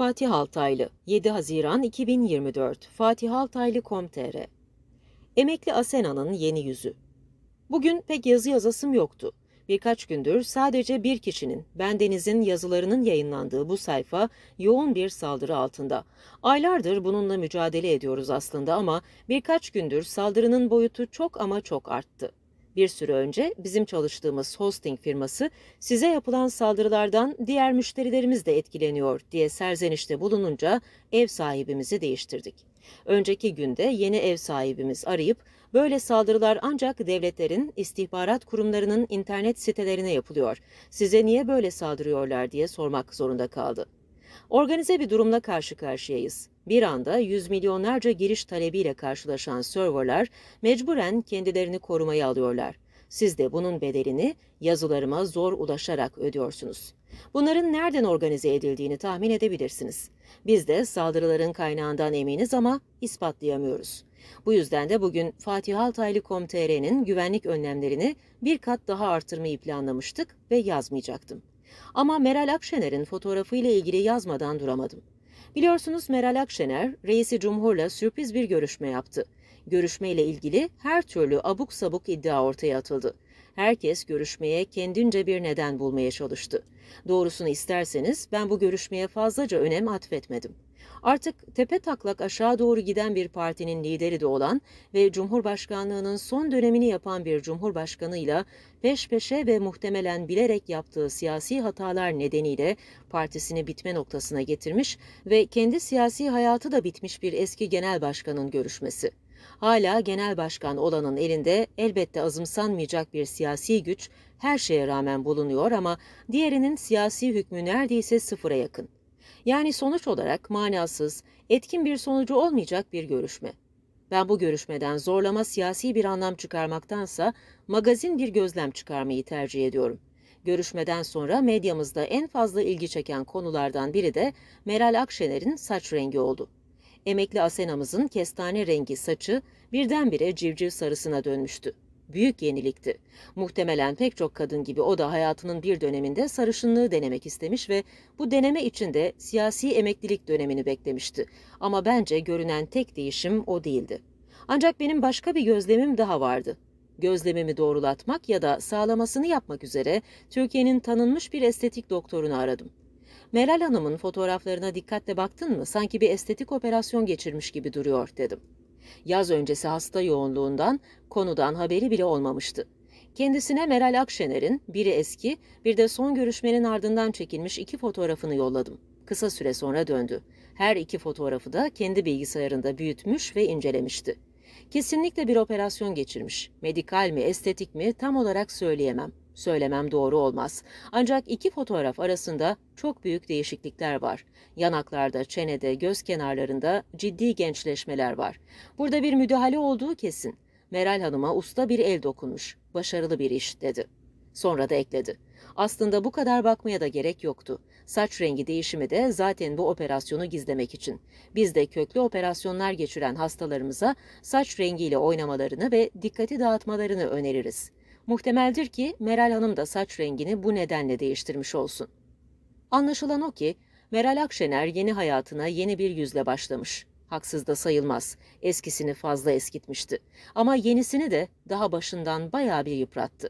Fatih Altaylı 7 Haziran 2024 Fatih Altaylı.com.tr Emekli Asena'nın yeni yüzü Bugün pek yazı yazasım yoktu. Birkaç gündür sadece bir kişinin, bendenizin yazılarının yayınlandığı bu sayfa yoğun bir saldırı altında. Aylardır bununla mücadele ediyoruz aslında ama birkaç gündür saldırının boyutu çok ama çok arttı. Bir süre önce bizim çalıştığımız hosting firması size yapılan saldırılardan diğer müşterilerimiz de etkileniyor diye serzenişte bulununca ev sahibimizi değiştirdik. Önceki günde yeni ev sahibimiz arayıp böyle saldırılar ancak devletlerin istihbarat kurumlarının internet sitelerine yapılıyor. Size niye böyle saldırıyorlar diye sormak zorunda kaldı. Organize bir durumla karşı karşıyayız. Bir anda yüz milyonlarca giriş talebiyle karşılaşan serverlar mecburen kendilerini korumaya alıyorlar. Siz de bunun bedelini yazılarıma zor ulaşarak ödüyorsunuz. Bunların nereden organize edildiğini tahmin edebilirsiniz. Biz de saldırıların kaynağından eminiz ama ispatlayamıyoruz. Bu yüzden de bugün Fatih Altaylı.com.tr'nin güvenlik önlemlerini bir kat daha artırmayı planlamıştık ve yazmayacaktım. Ama Meral Akşener'in fotoğrafıyla ilgili yazmadan duramadım. Biliyorsunuz Meral Akşener, reisi cumhurla sürpriz bir görüşme yaptı. Görüşmeyle ilgili her türlü abuk sabuk iddia ortaya atıldı. Herkes görüşmeye kendince bir neden bulmaya çalıştı. Doğrusunu isterseniz ben bu görüşmeye fazlaca önem atfetmedim. Artık tepe taklak aşağı doğru giden bir partinin lideri de olan ve Cumhurbaşkanlığının son dönemini yapan bir cumhurbaşkanıyla peş peşe ve muhtemelen bilerek yaptığı siyasi hatalar nedeniyle partisini bitme noktasına getirmiş ve kendi siyasi hayatı da bitmiş bir eski genel başkanın görüşmesi. Hala genel başkan olanın elinde elbette azımsanmayacak bir siyasi güç her şeye rağmen bulunuyor ama diğerinin siyasi hükmü neredeyse sıfıra yakın. Yani sonuç olarak manasız, etkin bir sonucu olmayacak bir görüşme. Ben bu görüşmeden zorlama siyasi bir anlam çıkarmaktansa magazin bir gözlem çıkarmayı tercih ediyorum. Görüşmeden sonra medyamızda en fazla ilgi çeken konulardan biri de Meral Akşener'in saç rengi oldu. Emekli Asena'mızın kestane rengi saçı birdenbire civciv sarısına dönmüştü. Büyük yenilikti. Muhtemelen pek çok kadın gibi o da hayatının bir döneminde sarışınlığı denemek istemiş ve bu deneme için de siyasi emeklilik dönemini beklemişti. Ama bence görünen tek değişim o değildi. Ancak benim başka bir gözlemim daha vardı. Gözlemimi doğrulatmak ya da sağlamasını yapmak üzere Türkiye'nin tanınmış bir estetik doktorunu aradım. Meral Hanım'ın fotoğraflarına dikkatle baktın mı? Sanki bir estetik operasyon geçirmiş gibi duruyor dedim. Yaz öncesi hasta yoğunluğundan konudan haberi bile olmamıştı. Kendisine Meral Akşener'in biri eski, bir de son görüşmenin ardından çekilmiş iki fotoğrafını yolladım. Kısa süre sonra döndü. Her iki fotoğrafı da kendi bilgisayarında büyütmüş ve incelemişti. Kesinlikle bir operasyon geçirmiş. Medikal mi, estetik mi tam olarak söyleyemem. Söylemem doğru olmaz. Ancak iki fotoğraf arasında çok büyük değişiklikler var. Yanaklarda, çenede, göz kenarlarında ciddi gençleşmeler var. Burada bir müdahale olduğu kesin. Meral Hanım'a usta bir el dokunmuş. Başarılı bir iş dedi. Sonra da ekledi. Aslında bu kadar bakmaya da gerek yoktu. Saç rengi değişimi de zaten bu operasyonu gizlemek için. Biz de köklü operasyonlar geçiren hastalarımıza saç rengiyle oynamalarını ve dikkati dağıtmalarını öneririz. Muhtemeldir ki Meral Hanım da saç rengini bu nedenle değiştirmiş olsun. Anlaşılan o ki Meral Akşener yeni hayatına yeni bir yüzle başlamış. Haksız da sayılmaz. Eskisini fazla eskitmişti. Ama yenisini de daha başından bayağı bir yıprattı.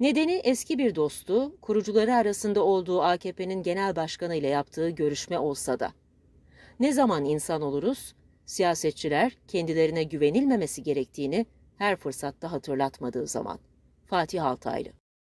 Nedeni eski bir dostu, kurucuları arasında olduğu AKP'nin genel başkanı ile yaptığı görüşme olsa da. Ne zaman insan oluruz? Siyasetçiler kendilerine güvenilmemesi gerektiğini her fırsatta hatırlatmadığı zaman. Fatih Altaylı